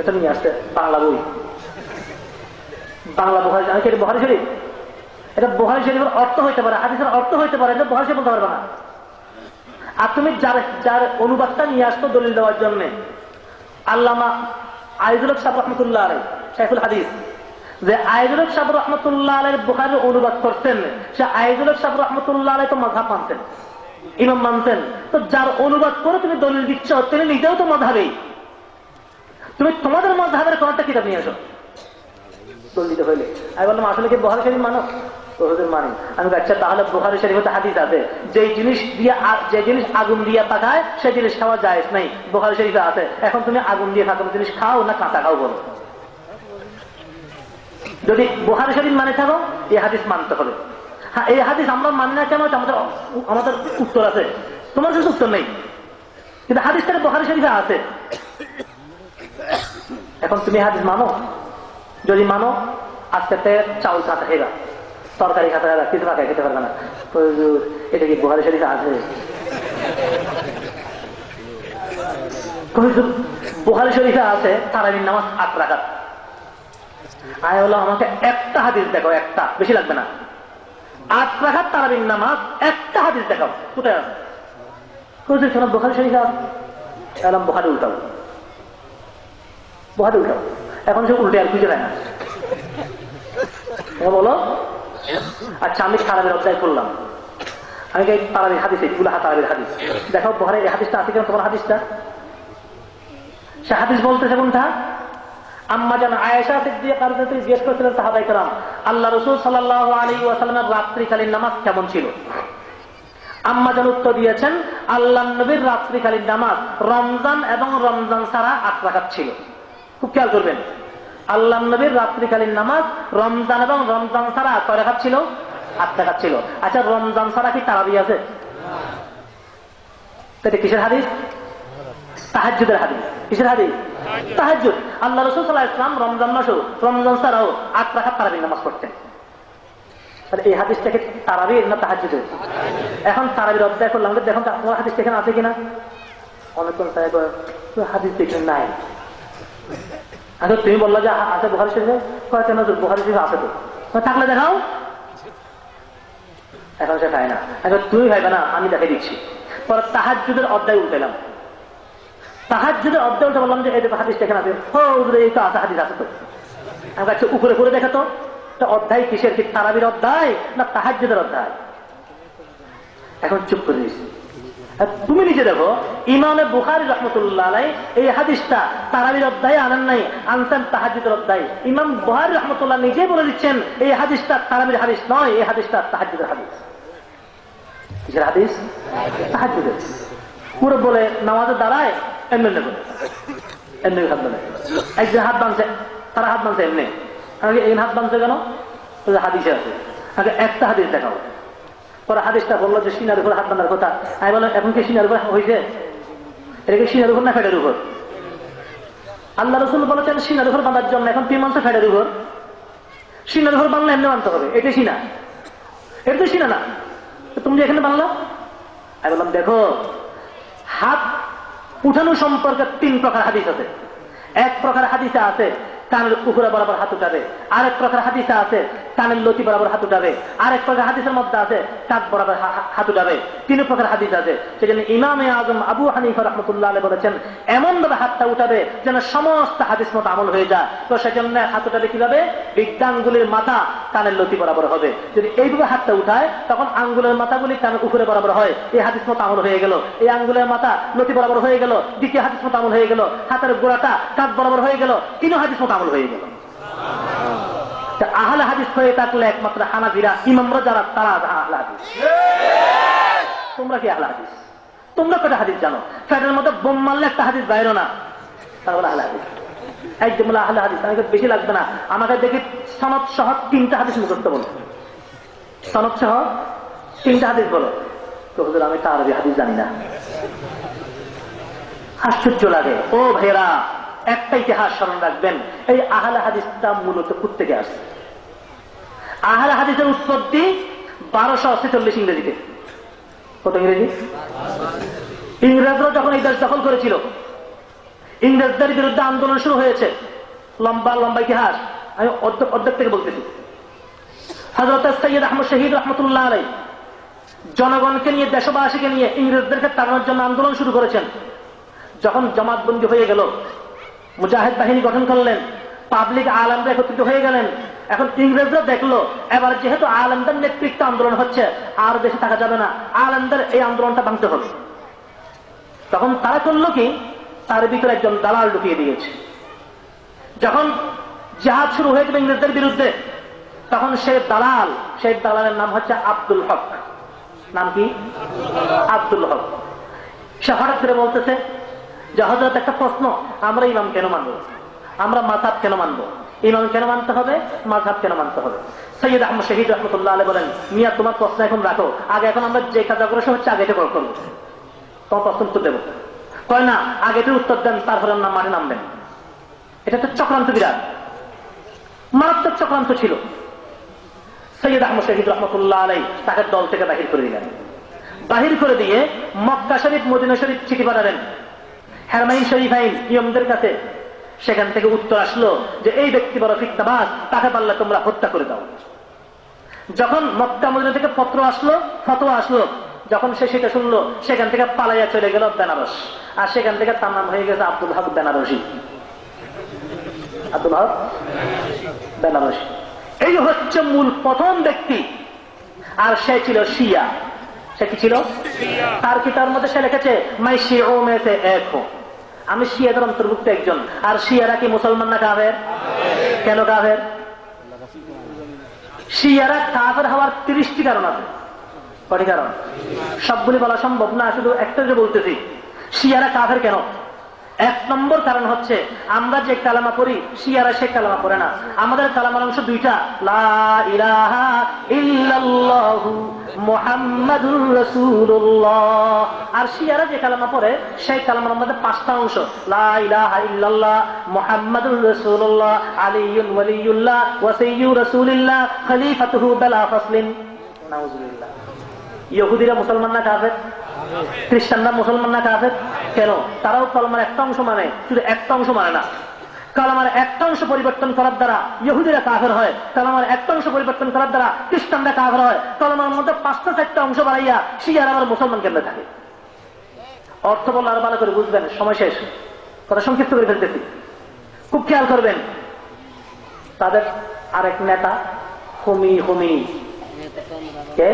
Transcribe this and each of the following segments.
এটা নিয়ে আসছে, বাংলা বই। বাংলা বহারি আমি এটা বহারি শরীফ? এটা বহারি শরীফের অর্থ হইতে পারে, হাদিসের অর্থ হইতে পারে, এটা বহারি বলতে পারবে না। আর তুমি যার যার অনুবাদটা নিয়ে আসতো দলিল দেওয়ার জন্য, আল্লামা আইজুল সাহ রহমতুল্লাহ আলাই শাইফুল হাদিস, যে আইজুল সাহ রহমতুল্লাহ আলের বুখারের অনুবাদ করতেন সে আইজুল সাহ রহমতুল্লাহ আলাই তো মাঝাব মানতেন, ইমাম মানতেন। তো যার অনুবাদ করে তুমি দলিল দিচ্ছ, তিনি নিজেও তো মধাবেই কোনটা কিতাব নিয়ে আসো। দলিত হইলে। আমি বললাম, আসলে কি বহারি শরীফ মানো? মানি আমি আচ্ছা তাহলে হাদিস আছে। যে জিনিস দিয়ে যে জিনিস আগুন দিয়ে জিনিস খাওয়া যায় নাই। শরীফে আছে। এখন তুমি আগুন দিয়ে থাকো, জিনিস খাও না কাঁচা খাও বলো? যদি বুহারি শরীফ মানে থাকো, এই হাদিস মানতে হবে। হ্যাঁ এই হাদিস আমরা মানি না কেন? আমাদের আমাদের উত্তর আছে। তোমার কিছু উত্তর নেই। কিন্তু হাদিস থেকে বুহারি শরীফে আছে। এখন তুমি হাদিস মানো? যদি মানো আজকে চাউল খাতা খেবা তরকারি খাতা খেবা কিছু খাতা খেতে পারবে না। এটা কি বুহারি শরীফে আছে? বুহারি শরীফে আছে তারাবিন নামাজ আট রাখাত আয় হলো আমাকে একটা হাদিস দেখো একটা, বেশি লাগবে না। আট রাখাত তারাবিন নামাজ, একটা হাদিস দেখাও। কোথায় আছে? বুহারি শরীফে আছে। এলাম বুহারি উল্টাও। বুহারি উল্টাও এখন সে উল্টে আর খুঁজে দেয় না। বলো আচ্ছা আমি খারাপের অধ্যায় করলাম আমি তারাবির হাদিস এইগুলো তারাবির হাদিস? দেখো, বহারের এই হাদিসটা আছে কেন, তোমার হাদিসটা? সে হাদিস বলতেছে কোনটা? আম্মা যেন আয়েশা কারও জিজ্ঞেস করছিলেন সাহাবাই কালাম আল্লাহ রসুল সাল্লাহ আলী ওয়াসালামের রাত্রিকালীন নামাজ কেমন ছিল? আম্মা যেন উত্তর দিয়েছেন, আল্লাহ নবীর রাত্রিকালীন নামাজ রমজান এবং রমজান সারা আট রাখাত ছিল। খুব খেয়াল করবেন। আল্লাহ নবীর রাত্রিকালীন নামাজ রমজান এবং রমজান ছাড়া কয় রেখাত ছিল? আট রেখাত ছিল। আচ্ছা রমজান ছাড়া কি তারাবি আছে? এটা কিসের হাদিস? তাহাজুদের হাদিস। কিসের হাদিস? তাহাজুদ আল্লাহ রসুল ইসলাম রমজান মাসও, রমজান ছাড়াও আট রাখাত তারাবি নামাজ পড়তেন। এই হাদিসটাকে তারাবির না তাহাজুদের এখন তারাবির অধ্যায় করলাম, দেখুন হাদিস এখানে আছে কিনা? অনেকক্ষণ হাদিস দেখেন নাই। আচ্ছা তুমি বলল যে আছে বুহারি শরীফে? কয় কেন বুহারি শরীফ আছে তো। থাকলে দেখাও। এখন সে খায় না। এখন তুমি খাইবে না, আমি দেখে দিচ্ছি। পরে তাহাজুদের অধ্যায় উল্টালাম তাহাজুদের অধ্যায় উল্টে বললাম যে, এই হাদিস দেখেন আছে। ও এই তো আছে, হাদিস আছে তো। আমি কাছে উপরে করে দেখে তো। অধ্যায় কিসের? কি তারাবির অধ্যায় না তাহাজুদের অধ্যায়? এখন চুপ করে দিয়েছি তুমি নিজে দেখো, ইমামে বুখারি রহমতুল্লাহ এই হাদিসটা তারাবির অধ্যায় আনেন নাই, আনছেন তাহাজিদের অধ্যায়। ইমাম বুহারি রহমতুল্লাহ নিজেই বলে দিচ্ছেন, এই হাদিসটা তারাবির হাদিস নয়, এই হাদিসটা তাহাজিদের হাদিস। হাদিস? তাহাজিদের পুরো বলে নামাজে দাঁড়ায়, এমনি এমনি হাত বাঁধে। একদিন হাত বাঁধছে, তারা হাত বাঁধছে এমনি। এই হাত বাঁধছে কেন? হাদিসে আছে। একটা হাদিস দেখাও। পরে হাদিসটা বলল যে সিনার উপর হাত বাঁধার কথা। আমি বললাম, এখন কি সিনার উপর হয়েছে এটা কি সিনার উপর না ফেডের উপর? আল্লাহ রসুল বলেছেন, সিনার উপর বাঁধার জন্য এখন তুই মানছো ফেডের উপর। সিনার উপর বাংলা এমনি মানতে হবে। এটা সিনা। এটা তো সিনা না। তুমি যে এখানে বাংলা আমি বললাম, দেখো, হাত উঠানো সম্পর্কে তিন প্রকার হাদিস আছে। এক প্রকার হাদিসে আছে, কানের উপরে বরাবর হাত উঠাবে। আরেক প্রকার হাদিসে আছে কানের লতি বরাবর হাত উঠাবে। আরেক প্রকার হাদিসের মধ্যে আছে, কাক বরাবর হাত উঠাবে। তিন প্রকার হাদিস আছে সেজন্য ইমামে আজম আবু হানিফা রহমতুল্লাহ বলেছেন এমন ভাবে হাতটা উঠাবে যেন সমস্ত হাদিস মতো আমল হয়ে যায়। তো সেজন্য হাত উঠাবে কীভাবে? বিজ্ঞানগুলির মাথা কানের লতি বরাবর হবে। যদি এইভাবে হাতটা উঠায়, তখন আঙ্গুলের মাথাগুলি কানের উপরে বরাবর হয়। এই হাদিস মতো আমল হয়ে গেল। এই আঙ্গুলের মাথা লতি বরাবর হয়ে গেল। দ্বিতীয় হাদিস মতো আমল হয়ে গেল। হাতের গোড়াটা কাক বরাবর হয়ে গেল। তিন হাদিস মতো আমল হয়ে গেল। আহলে হাদিস হয়ে থাকলে একমাত্র হানাফিরা ইমামরা যারা তারা আহলে হাদিস। তোমরা কি আহলে হাদিস? তোমরা কটা হাদিস জানো? ফ্যাটের মধ্যে বোম মারলে একটা হাদিস বাইরো না। তারা বলে আহলে হাদিস। একদম আহলে হাদিস, আমাকে বেশি লাগবে না। আমাকে দেখি সনদ সহ তিনটা হাদিস মুখস্থ বলো। সনদ সহ তিনটা হাদিস বলো। তো হুজুর, আমি তার হাদিস জানি না। আশ্চর্য লাগে। ও ভেরা একটা ইতিহাস স্মরণ রাখবেন, এই আহলে হাদিসটা মূলত থেকে আসছে। আহলে হাদিসের উৎপত্তি বারোশো ছেচল্লিশ ইংরেজিতে। কত ইংরেজি? ইংরেজরা যখন এই দেশ দখল করেছিল, ইংরেজদের বিরুদ্ধে আন্দোলন শুরু হয়েছে। লম্বা লম্বা ইতিহাস। আমি অর্ধেক থেকে বলতেছি। হজরত সৈয়দ আহমদ শহীদ রহমতুল্লাহ আলাই জনগণকে নিয়ে, দেশবাসীকে নিয়ে ইংরেজদেরকে তাড়ানোর জন্য আন্দোলন শুরু করেছেন। যখন জমাতবন্দি হয়ে গেল মুজাহিদ বাহিনী গঠন করলেন। পাবলিক আলমরা একত্রিত হয়ে গেলেন। এখন ইংরেজরা দেখল, এবার যেহেতু আলমদের নেতৃত্ব আন্দোলন হচ্ছে, আর দেশে থাকা যাবে না। আলমদের এই আন্দোলনটা ভাঙতে হবে। তখন তারা করল কি? তার ভিতরে একজন দালাল ঢুকিয়ে দিয়েছে। যখন জাহাজ শুরু হয়ে ইংরেজদের বিরুদ্ধে, তখন সে দালাল, সেই দালালের নাম হচ্ছে আব্দুল হক। নাম কি? আব্দুল হক। সে হঠাৎ করে বলতেছে যে হজরত একটা প্রশ্ন, আমরা ইমাম কেন মানবো? আমরা মাথাব কেন মানবো? ইমাম কেন মানতে হবে? মাঝাব কেন মানতে হবে? সৈয়দ আহমদ শহীদ রহমতুল্লাহ আলী বলেন, মিয়া, তোমার প্রশ্ন এখন রাখো। আগে এখন আমরা যে কাজ অগ্রসর হচ্ছে আগে এটা করব। তোমার প্রশ্ন উত্তর দেবো। কয়, না, আগে এটার উত্তর দেন, তারপরে নাম মাঠে নামবেন। এটা তো চক্রান্ত বিরাট। মারাত্মক চক্রান্ত ছিল। সৈয়দ আহমদ শহীদ রহমতুল্লাহ আলাই তাকে দল থেকে বাহির করে দিলেন। বাহির করে দিয়ে মক্কা শরীফ, মদিনা শরীফ চিঠি পাঠালেন। হেরমাইন শরীফ আইন ইয়মদের কাছে। সেখান থেকে উত্তর আসলো যে এই ব্যক্তি বড় ফিক্তাবাস তাকে পারলে তোমরা হত্যা করে দাও। যখন মক্কা মদিনা থেকে পত্র আসলো ফতোয়া আসলো যখন সে সেটা শুনলো সেখান থেকে পালাইয়া চলে গেল বেনারস। আর সেখান থেকে তার নাম হয়ে গেছে আব্দুল হক বেনারসি। আব্দুল হক বেনারসি। এই হচ্ছে মূল প্রথম ব্যক্তি। আর সে ছিল শিয়া। সে কি ছিল? তার কিতাবের মধ্যে সে লিখেছে মাই শিও মেতে এক হো আমি শিয়াদের অন্তর্ভুক্ত একজন। আর শিয়ারা কি মুসলমান না কাভের কেন কাভের শিয়ারা কাফের হওয়ার তিরিশটি কারণ আছে। কটি কারণ? সবগুলি বলা সম্ভব না, শুধু একটা যে বলতেছি। শিয়ারা কাফের কেন? এক নম্বর কারণ হচ্ছে, আমরা যে কালামা পড়ি, শিয়ারা সে কালামা পড়ে না। আমাদের কালামার অংশ দুইটা আর শিয়ারা যে কালামা পড়ে, সেই কালামার মধ্যে পাঁচটা অংশ, লা ইলাহা ইল্লাল্লাহ মুহাম্মাদুর রাসূলুল্লাহ, আলিয়ুন ওয়ালিয়ুল্লাহ ওয়া সাইয়্যিদুর রাসূলিল্লাহ, খলিফাতুহু বিলা ফাসলিন। নাউজুবিল্লাহ। ইহুদিরা মুসলমান না কাফের? খ্রিস্টানরা মুসলমান না কাফের? কেন? তারাও কলমার একটা অংশ মানে শুধু একটা অংশ মানে না। কালামার একটা অংশ পরিবর্তন করার দ্বারা ইহুদিরা কাফের হয়, কালামার একটা অংশ পরিবর্তন করার দ্বারা খ্রিস্টানরা কাফের হয়, কলমার মধ্যে পাঁচটা চারটা অংশ বাড়াইয়া শিয়ার আবার মুসলমান কেন্দ্রে থাকে? অর্থ বললে আরও ভালো করে বুঝবেন, সময় শেষ। কথা সংক্ষিপ্ত করে ফেলতেছি। খুব খেয়াল করবেন, তাদের আরেক নেতা হুমি হুমি। কে?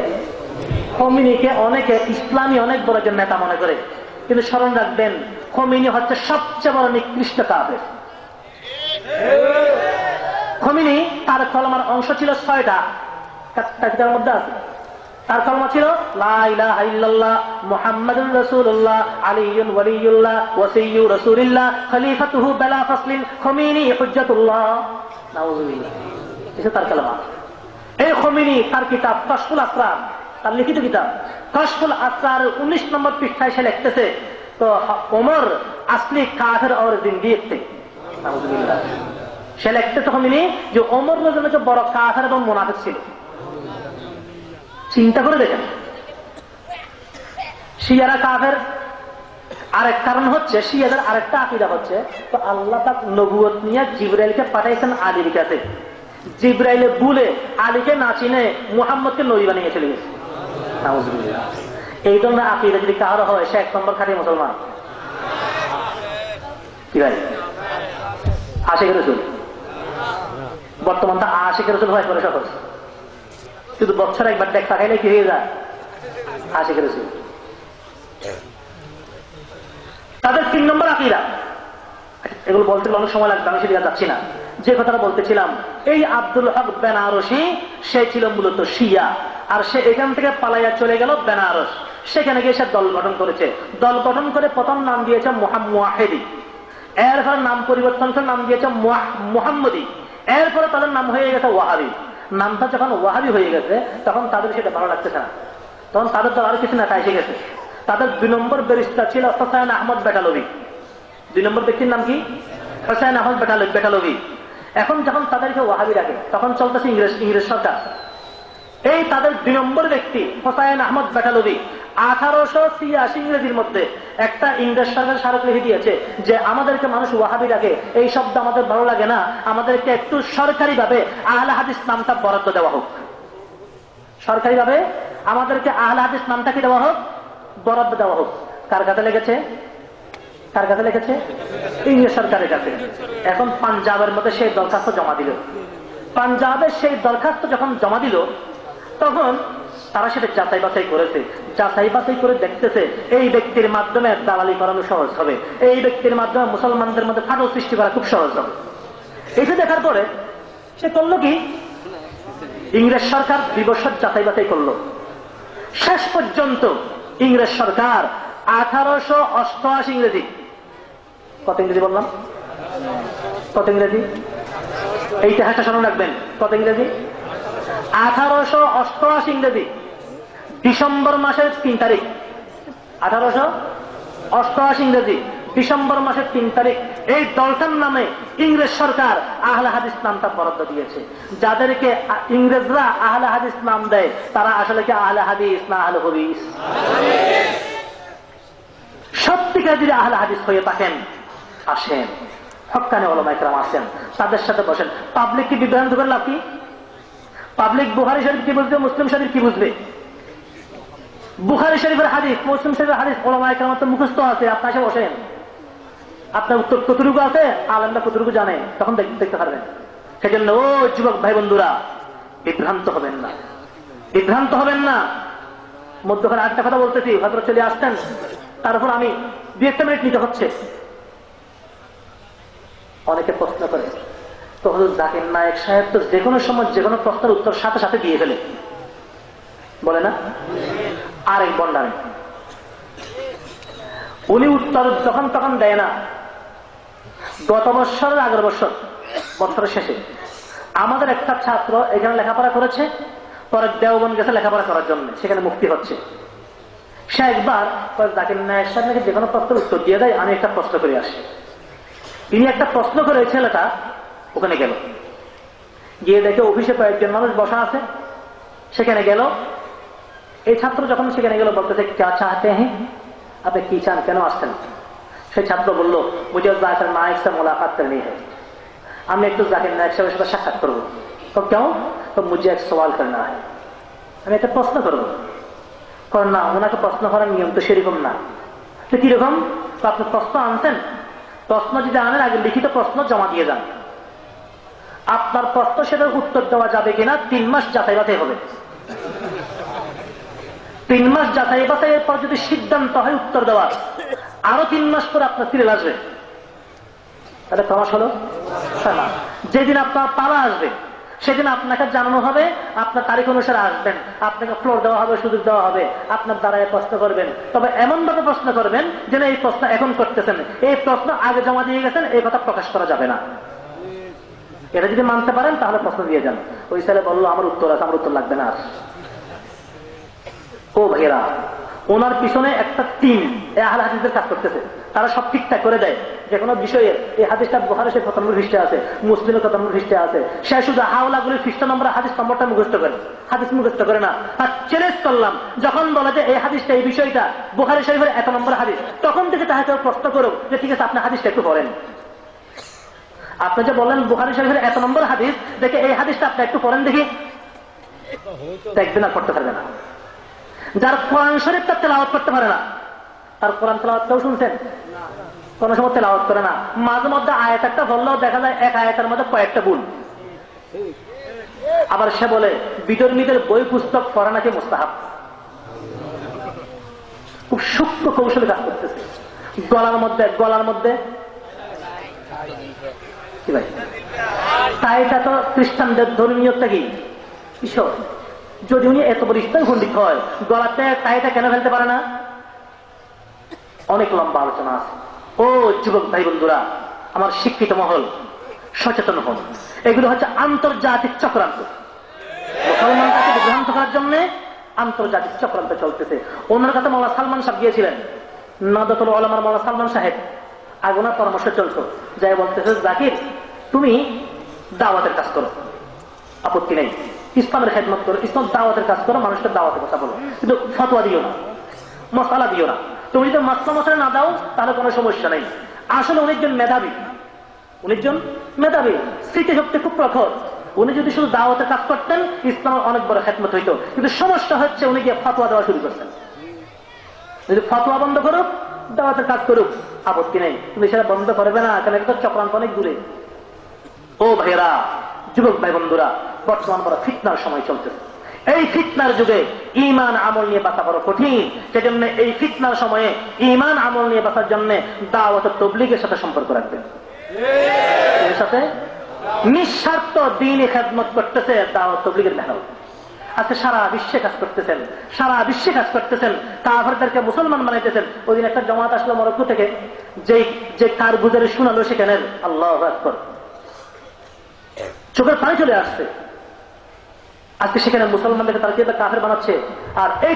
খমিনিকে অনেকে ইসলামী অনেক বড় একজন নেতা মনে করে। কিন্তু স্মরণ রাখবেন, খমিনি হচ্ছে সবচেয়ে বড় নিকৃষ্ট কাবের খমিনি, তার কলমার অংশ ছিল ছয়টা। তার মধ্যে আছে। তার কলমা ছিল রসুল্লাহ খমিনি তার এই খমিনি তার কিতাব কশফুল আসরার তার লিখিত কিতাব। কশফুল আসরার উনিশ নম্বর পৃষ্ঠায় সে লিখতেছে, তো ওমর আসলি কাফের और জিন্দি সে লিখতেছে খমিনি যে ওমর নজর বড় কাফের এবং মোনাফিক ছিল। চিন্তা করে দেখেন। শিয়ারা কাফের, আরেক কারণ হচ্ছে শিয়াদের আরেকটা আকিদা হচ্ছে, তো আল্লাহ তার নবুয়ত নিয়ে জিব্রাইলকে পাঠাইছেন আলীর কাছে। জিব্রাইলে বুলে আলীকে না চিনে মুহাম্মদকে নবী বানিয়ে চলে গেছে। এই ধরনের আকিদা যদি কারও হয়, সে এক নম্বর খাটি মুসলমান। কি ভাই? আশেখ রসুল। বর্তমান তো আশেখ রসুল হয় করে সহজ শুধু বছর একবার দেখ তাকাইলে কি হয়ে যায়? আশেখ রসুল। তাদের তিন নম্বর আকিদা। এগুলো বলতে অনেক সময় লাগবে, আমি সেদিকে যাচ্ছি না। যে কথাটা বলতেছিলাম, এই আব্দুল হক বেনারসি, সে ছিল মূলত শিয়া, আর সে এখান থেকে পালাইয়া চলে গেল বেনারস। সেখানে গিয়ে সে দল গঠন করেছে। দল গঠন করে প্রথম নাম দিয়েছে মোহাম্মদি এরপরে নাম পরিবর্তন করে নাম দিয়েছে মোহাম্মদি। এরপরে তাদের নাম হয়ে গেছে ওয়াহাবি। নামটা যখন ওয়াহাবি হয়ে গেছে, তখন তাদের সেটা ভালো লাগতেছে না। তখন তাদের তো আরও কিছু নেতা এসে গেছে। তাদের দুই নম্বর ব্যারিস্টার ছিল হোসাইন আহমদ বেটালবি দুই নম্বর ব্যক্তির নাম কি? হোসাইন আহমদ বেটালবি এখন যখন তাদেরকে ওয়াহাবি রাখে তখন চলতেছে ইংরেজ ইংরেজ সরকার। এই তাদের দুই নম্বর ব্যক্তি, হোসাইন আহমদ বেটালবি আঠারোশো ছিয়াশি ইংরেজির মধ্যে একটা ইংরেজ সরকার স্মারক লিখে দিয়েছে যে, আমাদেরকে মানুষ ওয়াহাবি ডাকে, এই শব্দ আমাদের ভালো লাগে না। আমাদেরকে একটু সরকারি ভাবে আহলে হাদিস নামটা বরাদ্দ দেওয়া হোক। সরকারি ভাবে আমাদেরকে আহলে হাদিস নামটা কি দেওয়া হোক? বরাদ্দ দেওয়া হোক। কার কাছে লেগেছে? কার কাছে লেগেছে ইংরেজ সরকারের কাছে। এখন পাঞ্জাবের মধ্যে সেই দরখাস্ত জমা দিল। পাঞ্জাবের সেই দরখাস্ত যখন জমা দিল, তখন তারা সেটা যাচাই বাছাই করেছে। যাচাই বাছাই করে দেখতেছে এই ব্যক্তির মাধ্যমে দালালি করানো সহজ হবে। এই ব্যক্তির মাধ্যমে মুসলমানদের মধ্যে ফাটল সৃষ্টি করা খুব সহজ হবে। এটা দেখার পরে সে করল কি? ইংরেজ সরকার দুই যাচাই বাছাই করল। শেষ পর্যন্ত ইংরেজ সরকার আঠারোশো অষ্টআশি ইংরেজি কত ইংরেজি বললাম? কত ইংরেজি? এই ইতিহাসটা স্মরণ রাখবেন। কত ইংরেজি? আঠারোশো অষ্টআশি ইংরেজি। ডিসেম্বর মাসের তিন তারিখ। আঠারোশো অষ্টআশি ইংরেজি। ডিসেম্বর মাসের তিন তারিখ। এই দলটার নামে ইংরেজ সরকার আহলে হাদিস নামটা বরাদ্দ দিয়েছে। যাদেরকে ইংরেজরা আহলে হাদিস নাম দেয়, তারা আসলে কি আহলে হাদিস না আহলে হদিস? সত্যিকার যদি আহলে হাদিস হয়ে থাকেন আসেন। হকানে ওলামাইকরাম আসেন। তাদের সাথে বসেন। পাবলিক কি বিভ্রান্ত করে লাভ কি পাবলিক বুহারি শরীফ কি বুঝবে, মুসলিম শরীফ কি বুঝবে? বুখারি শরীফের হাদিস, মুসলিম শরীফের হাদিস ওলামাইকরাম তো মুখস্থ আছে আপনার এসে বসেন। আপনার উত্তর কতটুকু আছে? আলমটা কতটুকু জানে? তখন দেখ- দেখতে পারবেন। সেজন্য ও যুবক ভাই বন্ধুরা বিভ্রান্ত হবেন না। বিভ্রান্ত হবেন না। মধ্যখানে আরেকটা কথা বলতেছি হয়তো চলে আসতেন তার উপর আমি দু একটা মিনিট নিতে হচ্ছে। অনেকে প্রশ্ন করে। তো হলো জাকির নায়ক সাহেব তো যে কোনো সময় যে কোনো প্রশ্নের উত্তর সাথে সাথে দিয়ে ফেলে। বলে না? আরেক বন্ডারে উনি উত্তর যখন তখন দেয় না। গত বৎসরের আগের বছর বছরের শেষে। আমাদের একটা ছাত্র এখানে লেখাপড়া করেছে, পরে দেওবন গেছে লেখাপড়া করার জন্য, সেখানে মুক্তি হচ্ছে। সে একবার জাকির নায়ক সাহেব নাকি যে কোনো প্রশ্নের উত্তর দিয়ে দেয়, আমি একটা প্রশ্ন করে আসি। তিনি একটা প্রশ্ন করে ছেলেটা ওখানে গেল। গিয়ে দেখে অফিসে কয়েকজন মানুষ বসা আছে। সেখানে গেল। এই ছাত্র যখন সেখানে গেল, বলতেছে ক্যা চাহতে হ্যাঁ? আপনি কি চান? কেন আসছেন? সেই ছাত্র বলল মুঝে জাকির নায়ক মোলাকাত করনি है আমি একটু জাকির নায়ক সাহেবের সাথে সাক্ষাৎ করব। তো কেউ তো মুঝে এক সওয়াল করনা है আমি একটা প্রশ্ন করব। কারণ না, ওনাকে প্রশ্ন করার নিয়ম তো সেরকম না। তো কীরকম? তো আপনি প্রশ্ন আনছেন? প্রশ্ন যদি আনেন, আগে লিখিত প্রশ্ন জমা দিয়ে যান। আপনার প্রশ্ন সেটার উত্তর দেওয়া যাবে কিনা, তিন মাস যাচাই বাছাই হবে। তিন মাস যাচাই বাছাইয়ের পর যদি সিদ্ধান্ত হয় উত্তর দেওয়ার, আরও তিন মাস পর আপনার সিরিয়াল আসবে। তাহলে কমাস হলো? যেদিন আপনার পালা আসবে সেদিন আপনাকে জানানো হবে, আপনার তারিখ অনুসারে আসবেন। আপনাকে ফ্লোর দেওয়া হবে, সুযোগ দেওয়া হবে। আপনার দ্বারায় প্রশ্ন করবেন। তবে এমন ভাবে প্রশ্ন করবেন যেন এই প্রশ্ন এখন করতেছেন। এই প্রশ্ন আগে জমা দিয়ে গেছেন, এই কথা প্রকাশ করা যাবে না। এটা যদি মানতে পারেন, তাহলে প্রশ্ন দিয়ে যান। ওই ছেলে বলল, আমার উত্তর আছে, আমার উত্তর লাগবে না আর। ও ভাইয়েরা ওনার পিছনে একটা টিম আহলে হাদিসদের কাজ করতেছে। তারা সব ঠিকঠাক করে দেয়। যে কোনো বিষয়ে এই হাদিসটা বোহারে সে কত নম্বর খ্রিস্টে আছে, মুসলিমের কত নম্বর খ্রিস্টে আছে। সে শুধু হাওলাগুলির খ্রিস্ট নম্বর হাদিস নম্বরটা মুখস্থ করে। হাদিস মুখস্থ করে না। আর চ্যালেঞ্জ করলাম, যখন বলে যে এই হাদিসটা, এই বিষয়টা বোহারি শরীফের এক নম্বর হাদিস, তখন থেকে তাহাকে প্রশ্ন করো যে, ঠিক আছে, আপনি হাদিসটা একটু পড়েন। আপনি যে বললেন বুখারি শরীফের এত নম্বর হাদিস, দেখে এই হাদিসটা আপনি একটু পড়েন দেখি। দেখবেন আর করতে পারবে না। যার কোরআন শরীফটা তেলাওয়াত করতে পারে না। তার কোরআন তেলাওয়াতটাও শুনছেন? কোন সময় তেলাওয়াত করে না। মাঝে মধ্যে আয়াত একটা বললেও দেখা যায় এক আয়াতের মধ্যে কয়েকটা ভুল। আবার সে বলে বিধর্মীদের বই পুস্তক পড়া নাকি মোস্তাহাব? খুব সূক্ষ্ম কৌশলে কাজ করতেছে। গলার মধ্যে গলার মধ্যে? ভাই? তাইটা তো খ্রিস্টানদের ধর্মীয়তা কি? ঈশ্বর। যদি উনি এত বড় পণ্ডিত হয় গলাতে টাইটা কেন ফেলতে পারে না? অনেক লম্বা আলোচনা আছে। ও যুবক ভাই বন্ধুরা, আমার শিক্ষিত মহল, সচেতন হন। এগুলো হচ্ছে আন্তর্জাতিক চক্রান্ত। মুসলমানকে বিভ্রান্ত করার জন্য আন্তর্জাতিক চক্রান্ত চলতেছে। ওনার কাছে মৌলা সালমান সাহেব গিয়েছিলেন। নাদতুল আলমার মৌলা সালমান সাহেব আগুনার পরামর্শ চলছ যাই বলতেছে, জাকির, তুমি দাওয়াতের কাজ করো। আপত্তি নেই। ইসলামের খেদমত করো, ইসলাম দাওয়াতের কাজ করো, মানুষকে দাওয়াতের কথা বলো। কিন্তু ফতোয়া দিও না, মশালা দিও না। তুমি যদি মাসলা মশলা না দাও, তাহলে কোনো সমস্যা নেই। আসলে উনি একজন মেধাবী। উনি একজন মেধাবী। স্মৃতিশক্তি খুব প্রখর। উনি যদি শুধু দাওয়াতের কাজ করতেন, ইসলামের অনেক বড় খেদমত হইতো। কিন্তু সমস্যা হচ্ছে উনি গিয়ে ফতোয়া দেওয়া শুরু করছেন। যদি ফতোয়া বন্ধ করুক দাওয়াতের কাজ করুক, আপত্তি নেই। তুমি সেটা বন্ধ করবে না কেন এটা চক্রান্ত অনেক দূরে। ও ভাইয়েরা, যুবক ভাই বন্ধুরা বর্তমান বড় ফিতনার সময় চলতেছে এই ফিতনার যুগে ইমান আমল নিয়ে বাঁচা বড় কঠিন। সেজন্য এই ফিতনার সময়ে ইমান আমল নিয়ে বাঁচার জন্য দাওয়াত তবলিগের সাথে সম্পর্ক রাখবেন। সাথে নিঃস্বার্থ দিনই খেদমত করতেছে দাওয়াত তবলিগের মেহনত। আজকে সারা বিশ্বে কাজ করতেছেন, সারা বিশ্বে কাজ করতেছেন কাভারদেরকে মুসলমান বানাইতেছেন। ওই দিন একটা জমাত আসলো মরক্কো থেকে যে যে কার গুজারে শোনালো সেখানে আল্লাহ চোখের পানি চলে আসছে। আজকে সেখানে মুসলমানদেরকে তারা যেটা কাফের বানাচ্ছে। আর এই